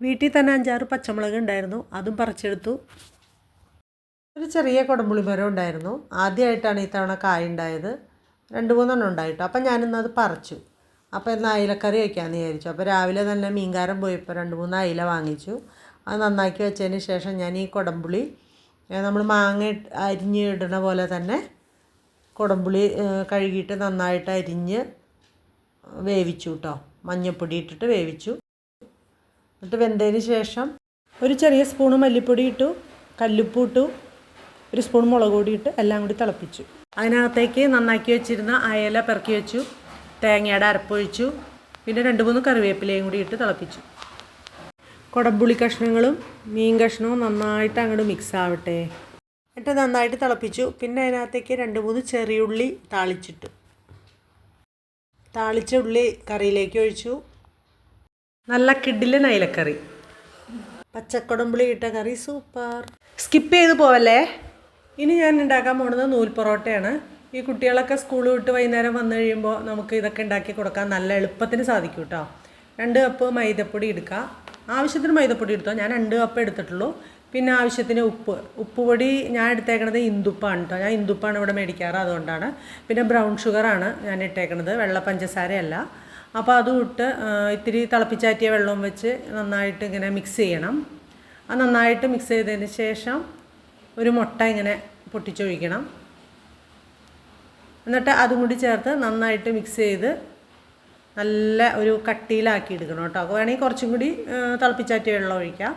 വീട്ടിൽ തന്നെ അഞ്ചാറ് പച്ചമുളക് ഉണ്ടായിരുന്നു. അതും പറിച്ചെടുത്തു. ഒരു ചെറിയ കൊടമ്പുളി മരം ഉണ്ടായിരുന്നു. ആദ്യമായിട്ടാണ് ഈ തവണ കായ ഉണ്ടായത്. രണ്ട് മൂന്നെണ്ണം ഉണ്ടായിട്ടോ. അപ്പം ഞാനിന്ന് അത് പറിച്ചു. അപ്പോൾ ഇന്ന് അയിലക്കറി വയ്ക്കാമെന്ന് വിചാരിച്ചു. അപ്പോൾ രാവിലെ തന്നെ മീൻകാരൻ പോയപ്പോൾ രണ്ട് മൂന്ന് അയില വാങ്ങിച്ചു. അത് നന്നാക്കി വെച്ചതിന് ശേഷം ഞാൻ ഈ കൊടമ്പുളി നമ്മൾ മാങ്ങ അരിഞ്ഞ് ഇടുന്ന പോലെ തന്നെ കൊടമ്പുളി കഴുകിയിട്ട് നന്നായിട്ട് അരിഞ്ഞ് വേവിച്ചു കേട്ടോ. മഞ്ഞൾപ്പൊടി ഇട്ടിട്ട് വേവിച്ചു. എന്നിട്ട് വെന്തതിന് ശേഷം ഒരു ചെറിയ സ്പൂണ് മല്ലിപ്പൊടി ഇട്ടു കല്ലുപ്പ് ഇട്ടു ഒരു സ്പൂൺ മുളക് പൊടി ഇട്ട് എല്ലാം കൂടി തിളപ്പിച്ചു. അതിനകത്തേക്ക് നന്നാക്കി വെച്ചിരുന്ന അയല പെറുക്കി വെച്ചു തേങ്ങയുടെ അരപ്പൊഴിച്ചു പിന്നെ രണ്ട് മൂന്ന് കറിവേപ്പിലയും കൂടി ഇട്ട് തിളപ്പിച്ചു. കുടമ്പുളി കഷ്ണങ്ങളും മീൻ കഷ്ണവും നന്നായിട്ട് അങ്ങോട്ട് മിക്സ് ആവട്ടെ. എന്നിട്ട് നന്നായിട്ട് തിളപ്പിച്ചു. പിന്നെ അതിനകത്തേക്ക് രണ്ട് മൂന്ന് ചെറിയുള്ളി താളിച്ചിട്ടു. താളിച്ച ഉള്ളി കറിയിലേക്ക് ഒഴിച്ചു. നല്ല കിഡിലൻ അയിലക്കറി പച്ചക്കൊടമ്പുളി ഇട്ട കറി സൂപ്പർ. സ്കിപ്പ് ചെയ്ത് പോവല്ലേ? ഇനി ഞാൻ ഉണ്ടാക്കാൻ പോണത് നൂൽ പൊറോട്ടയാണ്. ഈ കുട്ടികളൊക്കെ സ്കൂൾ വിട്ട് വൈകുന്നേരം വന്നു കഴിയുമ്പോൾ നമുക്ക് ഇതൊക്കെ ഉണ്ടാക്കി കൊടുക്കാൻ നല്ല എളുപ്പത്തിന് സാധിക്കും കേട്ടോ രണ്ട് കപ്പ് മൈദപ്പൊടി എടുക്കുക ആവശ്യത്തിന് മൈദപ്പൊടി എടുത്തോ? ഞാൻ രണ്ട് കപ്പ് എടുത്തിട്ടുള്ളൂ. പിന്നെ ആവശ്യത്തിന് ഉപ്പ്. ഉപ്പുപൊടി ഞാൻ എടുത്തേക്കണത് ഇന്ദുപ്പാണ് കേട്ടോ ഞാൻ ഇന്ദുപ്പാണ് ഇവിടെ മേടിക്കാറ് അതുകൊണ്ടാണ്. പിന്നെ ബ്രൗൺ ഷുഗറാണ് ഞാൻ ഇട്ടേക്കണത്. വെള്ള പഞ്ചസാരയല്ല. അപ്പോൾ അതും ഇട്ട് ഇത്തിരി തിളപ്പിച്ചാറ്റിയ വെള്ളവും വെച്ച് നന്നായിട്ട് ഇങ്ങനെ മിക്സ് ചെയ്യണം. ആ നന്നായിട്ട് മിക്സ് ചെയ്തതിന് ശേഷം ഒരു മുട്ട ഇങ്ങനെ പൊട്ടിച്ചൊഴിക്കണം. എന്നിട്ട് അതും കൂടി ചേർത്ത് നന്നായിട്ട് മിക്സ് ചെയ്ത് നല്ല ഒരു കട്ടിയിലാക്കി എടുക്കണം കേട്ടോ. വേണമെങ്കിൽ കുറച്ചും കൂടി തിളപ്പിച്ചാറ്റിയ വെള്ളം ഒഴിക്കാം.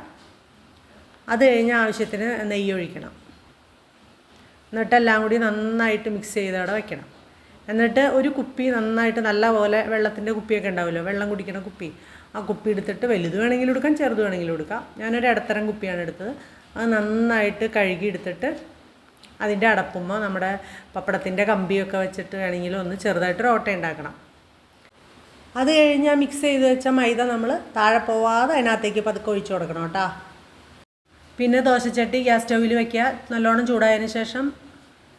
അത് കഴിഞ്ഞ് ആവശ്യത്തിന് നെയ്യ് ഒഴിക്കണം. എന്നിട്ട് എല്ലാം കൂടി നന്നായിട്ട് മിക്സ് ചെയ്ത് അവിടെ വെക്കണം. എന്നിട്ട് ഒരു കുപ്പി നന്നായിട്ട് നല്ല പോലെ വെള്ളത്തിന്റെ കുപ്പിയൊക്കെ ഉണ്ടാവുമല്ലോ വെള്ളം കുടിക്കുന്ന കുപ്പി. ആ കുപ്പി എടുത്തിട്ട് വലുത് വേണമെങ്കിലും എടുക്കാം ചെറുത് വേണമെങ്കിലും എടുക്കാം. ഞാനൊരു ഇടത്തരം കുപ്പിയാണ് എടുത്തത്. അത് നന്നായിട്ട് കഴുകി എടുത്തിട്ട് അതിന്റെ അടപ്പുമ്പോൾ നമ്മുടെ പപ്പടത്തിന്റെ കമ്പിയൊക്കെ വെച്ചിട്ട് വേണമെങ്കിലും ഒന്ന് ചെറുതായിട്ട് ഓട്ട ഉണ്ടാക്കണം. അത് കഴിഞ്ഞ് ആ മിക്സ് ചെയ്ത് വെച്ച മൈദ നമ്മൾ താഴെ പോവാതെ അതിനകത്തേക്ക് പതുക്കെ ഒഴിച്ചു കൊടുക്കണം കേട്ടോ. പിന്നെ ദോശച്ചട്ടി ഗ്യാസ് സ്റ്റൗവിൽ വെക്കുക. നല്ലോണം ചൂടായതിന് ശേഷം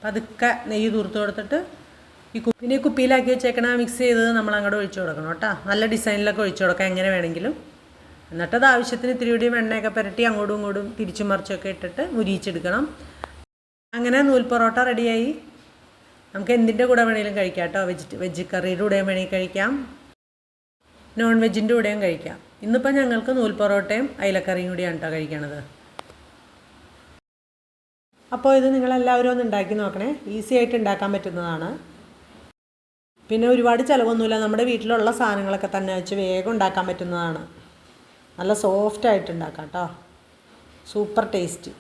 പതുക്കെ നെയ്യ് തൂർത്ത് കൊടുത്തിട്ട് ഈ പിന്നെ കുപ്പിയിലാക്കി വെച്ചേക്കണ മിക്സ് ചെയ്തത് നമ്മൾ അങ്ങോട്ട് ഒഴിച്ചു കൊടുക്കണം കേട്ടോ. നല്ല ഡിസൈനിലൊക്കെ ഒഴിച്ചു കൊടുക്കാം എങ്ങനെ വേണമെങ്കിലും. എന്നിട്ട് അത് ആവശ്യത്തിന് ഇത്തിരി കൂടി വെണ്ണയൊക്കെ പുരട്ടി അങ്ങോട്ടും ഇങ്ങോട്ടും തിരിച്ചും മറിച്ചൊക്കെ ഇട്ടിട്ട് മുരിയിച്ചെടുക്കണം. അങ്ങനെ നൂൽ പൊറോട്ട റെഡിയായി. നമുക്ക് എന്തിന്റെ കൂടെ വേണമെങ്കിലും കഴിക്കാം കേട്ടോ. വെജ് വെജ് കറിയുടെ കൂടെയും വേണമെങ്കിൽ കഴിക്കാം. നോൺ വെജിന്റെ കൂടെയും കഴിക്കാം. ഇന്നിപ്പോൾ ഞങ്ങൾക്ക് നൂൽ പൊറോട്ടയും അയിലക്കറിയും കൂടിയാണ് കേട്ടോ കഴിക്കണത്. അപ്പോൾ ഇത് നിങ്ങളെല്ലാവരും ഒന്ന് ഉണ്ടാക്കി നോക്കണേ. ഈസി ആയിട്ട് ഉണ്ടാക്കാൻ പറ്റുന്നതാണ്. പിന്നെ ഒരുപാട് ചിലവൊന്നുമില്ല. നമ്മുടെ വീട്ടിലുള്ള സാധനങ്ങളൊക്കെ തന്നെ വെച്ച് വേഗം ഉണ്ടാക്കാൻ പറ്റുന്നതാണ്. നല്ല സോഫ്റ്റ് ആയിട്ട് ഉണ്ടാക്കാം കേട്ടോ സൂപ്പർ ടേസ്റ്റ്